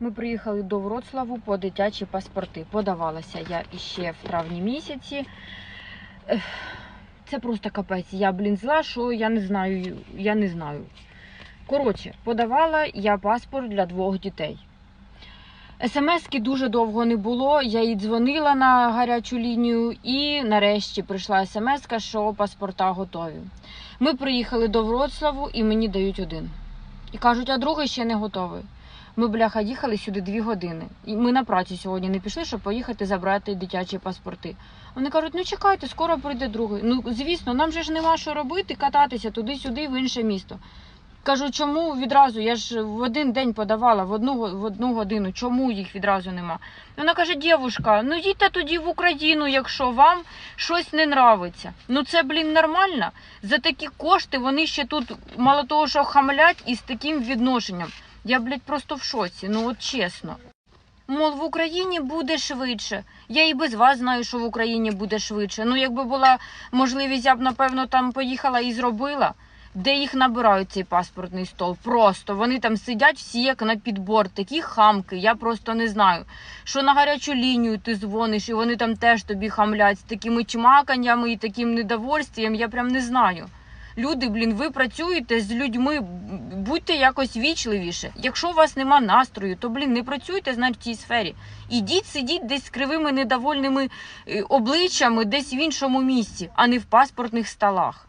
Ми приїхали до Вроцлаву по дитячі паспорти. Подавалася я іще в травні місяці. Це просто капець. Я, блін, зла, що я не знаю. Я не знаю. Коротше, подавала я паспорт для двох дітей. СМСки дуже довго не було. Я їй дзвонила на гарячу лінію, і нарешті прийшла смс, що паспорта готові. Ми приїхали до Вроцлаву і мені дають один. І кажуть, а другий ще не готовий. Ми, бляха, їхали сюди дві години. І ми на працю сьогодні не пішли, щоб поїхати забрати дитячі паспорти. Вони кажуть, ну чекайте, скоро прийде другий. Ну, звісно, нам же ж нема що робити, кататися туди-сюди, в інше місто. Кажу, чому відразу? Я ж в один день подавала, в одну, в одну годину. Чому їх відразу нема? Вона каже, дівушка, ну їдьте тоді в Україну, якщо вам щось не нравиться. Ну це, блін, нормально. За такі кошти вони ще тут мало того, що хамлять і з таким відношенням. Я, блядь, просто в шоці, ну от чесно. Мол, в Україні буде швидше. Я і без вас знаю, що в Україні буде швидше. Ну, якби була можливість, я б, напевно, там поїхала і зробила. Де їх набирають цей паспортний стол? Просто вони там сидять всі як на підбор, такі хамки. Я просто не знаю. Що на гарячу лінію ти дзвониш, і вони там теж тобі хамлять з такими чмаканнями і таким недовольствієм. Я прям не знаю. Люди, блін, ви працюєте з людьми, будьте якось вічливіше. Якщо у вас нема настрою, то блін, не працюйте значить, в цій сфері. Ідіть, сидіть десь з кривими недовольними е, обличчями, десь в іншому місці, а не в паспортних столах.